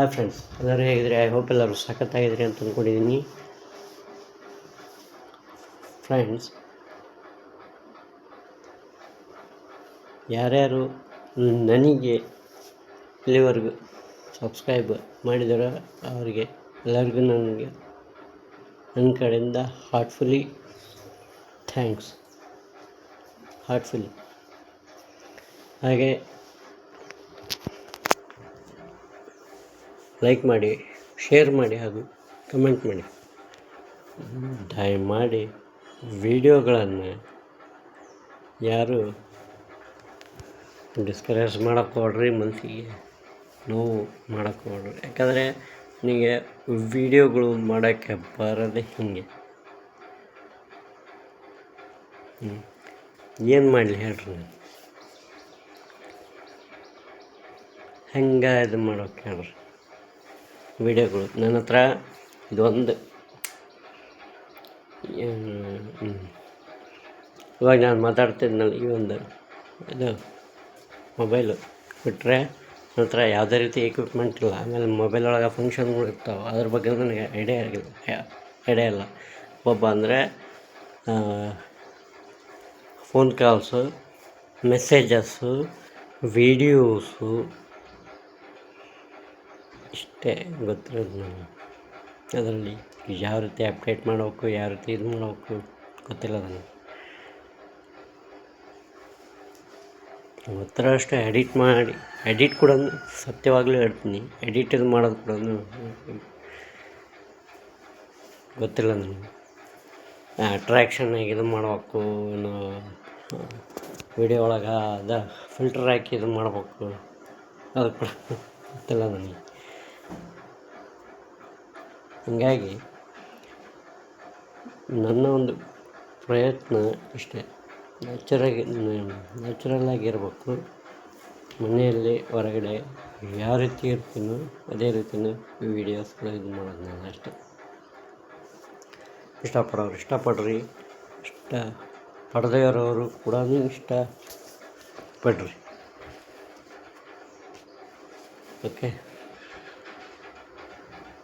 Hi friends ಎಲ್ಲರೂ ಹೇಗಿದ್ರೆ I hope ಎಲ್ಲರೂ ಸಖತ್ತಾಗಿದ್ರಿ ಅಂತ ಅಂದ್ಕೊಂಡಿದ್ದೀನಿ ಫ್ರೆಂಡ್ಸ್ ಯಾರ್ಯಾರು ನನಗೆ ಇಲ್ಲಿವರೆಗೂ ಸಬ್ಸ್ಕ್ರೈಬ್ ಮಾಡಿದಾರೋ ಅವರಿಗೆ ಎಲ್ಲರಿಗೂ ನನಗೆ ನನ್ನ ಕಡೆಯಿಂದ ಹಾರ್ಟ್ಫುಲಿ ಥ್ಯಾಂಕ್ಸ್ ಹಾರ್ಟ್ಫುಲಿ ಹಾಗೆ ಲೈಕ್ ಮಾಡಿ ಶೇರ್ ಮಾಡಿ ಹಾಗೂ ಕಮೆಂಟ್ ಮಾಡಿ. ದಯಮಾಡಿ ವಿಡಿಯೋಗಳನ್ನು ಯಾರು ಡಿಸ್ಕರೇಜ್ ಮಾಡೋಕ್ಕೆ ಹೋಗ್ರಿ ಮನಸ್ಸಿಗೆ ನೋವು ಮಾಡೋಕ್ಕೆ ಹೋಗ್ರಿ. ಯಾಕಂದರೆ ನನಗೆ ವಿಡಿಯೋಗಳು ಮಾಡೋಕ್ಕೆ ಬರೋದೇ ಹೀಗೆ. ಏನು ಮಾಡಲಿ ಹೇಳ್ರಿ ನಾನು? ಹೆಂಗೆ ಇದು ಮಾಡೋಕೆ ಹೇಳ್ರಿ? ವಿಡಿಯೋಗಳು. ನನ್ನ ಹತ್ರ ಇದೊಂದು. ಇವಾಗ ನಾನು ಮಾತಾಡ್ತಿದ್ನಲ್ಲ, ಈ ಒಂದು ಇದು ಮೊಬೈಲು ಬಿಟ್ಟರೆ ನನ್ನ ಹತ್ರ ಯಾವುದೇ ರೀತಿ ಎಕ್ವಿಪ್ಮೆಂಟ್ ಇಲ್ಲ. ಆಮೇಲೆ ಮೊಬೈಲ್ ಒಳಗೆ ಫಂಕ್ಷನ್ಗಳು ಇರ್ತಾವೆ. ಅದ್ರ ಬಗ್ಗೆ ನನಗೆ ಐಡಿಯಾ ಆಗಿಲ್ಲ. ಐಡಿಯಾ ಇಲ್ಲ. ಒಬ್ಬ ಅಂದರೆ ಫೋನ್ ಕಾಲ್ಸು ಮೆಸೇಜಸ್ಸು ವೀಡಿಯೋಸು ಇಷ್ಟೇ ಗೊತ್ತಿರೋದು ಅದರಲ್ಲಿ ಯಾವ ರೀತಿ ಅಪ್ಡೇಟ್ ಮಾಡಬೇಕು, ಯಾವ ರೀತಿ ಇದು ಮಾಡಬೇಕು ಗೊತ್ತಿಲ್ಲ ನನಗೆ. ಹತ್ರ ಅಷ್ಟೇ ಎಡಿಟ್ ಮಾಡಿ ಎಡಿಟ್ ಕೂಡ ಸತ್ಯವಾಗಲೂ ಹೇಳ್ತೀನಿ ಎಡಿಟ್ ಇದು ಮಾಡೋದು ಕೂಡ ಗೊತ್ತಿಲ್ಲ ನನಗೆ. ಅಟ್ರ್ಯಾಕ್ಷನ್ ಆಗಿ ಇದು ಮಾಡಬೇಕು ಏನು ವಿಡಿಯೋ ಒಳಗೆ ಅದ ಫಿಲ್ಟರ್ ಹಾಕಿ ಇದು ಮಾಡಬೇಕು. ಅದು ಕೂಡ ಗೊತ್ತಿಲ್ಲ ನನಗೆ. ಹೀಗಾಗಿ ನನ್ನ ಒಂದು ಪ್ರಯತ್ನ ಇಷ್ಟೇ ನ್ಯಾಚುರಾಗಿ ನ್ಯಾಚುರಲ್ ಆಗಿರಬೇಕು ಮನೆಯಲ್ಲಿ, ಹೊರಗಡೆ ಯಾವ ರೀತಿ ಇರ್ತೀನೋ ಅದೇ ರೀತಿಯೇ ವೀಡಿಯೋಸ್ಗಳು ಇದು ಮಾಡೋದು ನಾನು ಅಷ್ಟೇ. ಇಷ್ಟಪಡೋರು ಇಷ್ಟಪಡ್ರಿ. ಇಷ್ಟ ಪಡದೇ ಇರೋರು ಕೂಡ ಇಷ್ಟ ಪಡ್ರಿ. ಓಕೆ.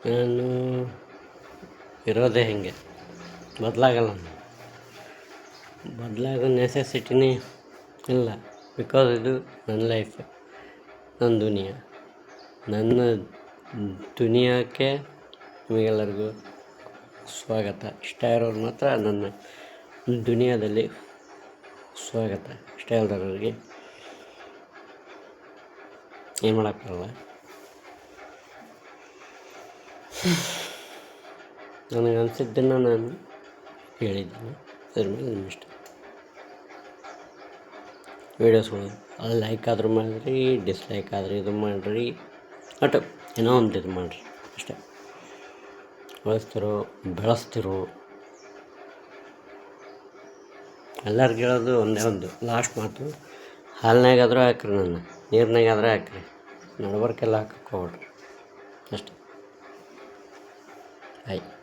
ನಾನು ಇರೋದೇ ಹೇಗೆ. ಬದಲಾಗಲ್ಲ. ಬದಲಾಗೋ ನೆಸೆಸಿಟಿನೇ ಇಲ್ಲ. ಬಿಕಾಸ್ ಇದು ನನ್ನ ಲೈಫ್ ನನ್ನ ದುನಿಯಾ. ನನ್ನ ದುನಿಯಾಕ್ಕೆ ನಿಮಗೆಲ್ಲರಿಗೂ ಸ್ವಾಗತ. ಇಷ್ಟ ಇರೋರು ಮಾತ್ರ ನನ್ನ ದುನಿಯಾದಲ್ಲಿ ಸ್ವಾಗತ. ಇಷ್ಟ ಇಲ್ದವ್ರಿಗೆ ಏನು ಮಾಡೋಕ್ಕಾಗಲ್ಲ. ನನಗೆ ಅನಿಸಿದ್ದನ್ನು ನಾನು ಹೇಳಿದ್ದೀನಿ. ಅದ್ರ ಮೇಲೆ ನಿಮ್ಮ ಇಷ್ಟ ವೀಡಿಯೋಸ್ಗಳು ಅದು ಲೈಕ್ ಆದರೂ ಮಾಡಿರಿ ಡಿಸ್ಲೈಕ್ ಆದರೆ ಇದು ಮಾಡಿರಿ. ಒಟ್ಟು ಏನೋ ಒಂದು ಇದು ಮಾಡಿರಿ, ಅಷ್ಟೇ. ಬಳಸ್ತಿರೋ, ಬೆಳೆಸ್ತಿರೋ. ಎಲ್ಲರಿಗೂ ಹೇಳೋದು ಒಂದೇ ಒಂದು ಲಾಸ್ಟ್ ಮಾತು. ಹಾಲಿನಾಗಾದರೂ ಹಾಕ್ರಿ ನನ್ನ ನೀರಿನಾಗಾದರೂ ಹಾಕ್ರಿ. ನಡ್ಬರ್ಕೆಲ್ಲ ಹಾಕಕ್ಕೆ ಹೋಗ್ರಿ ಅಷ್ಟೇ. はい。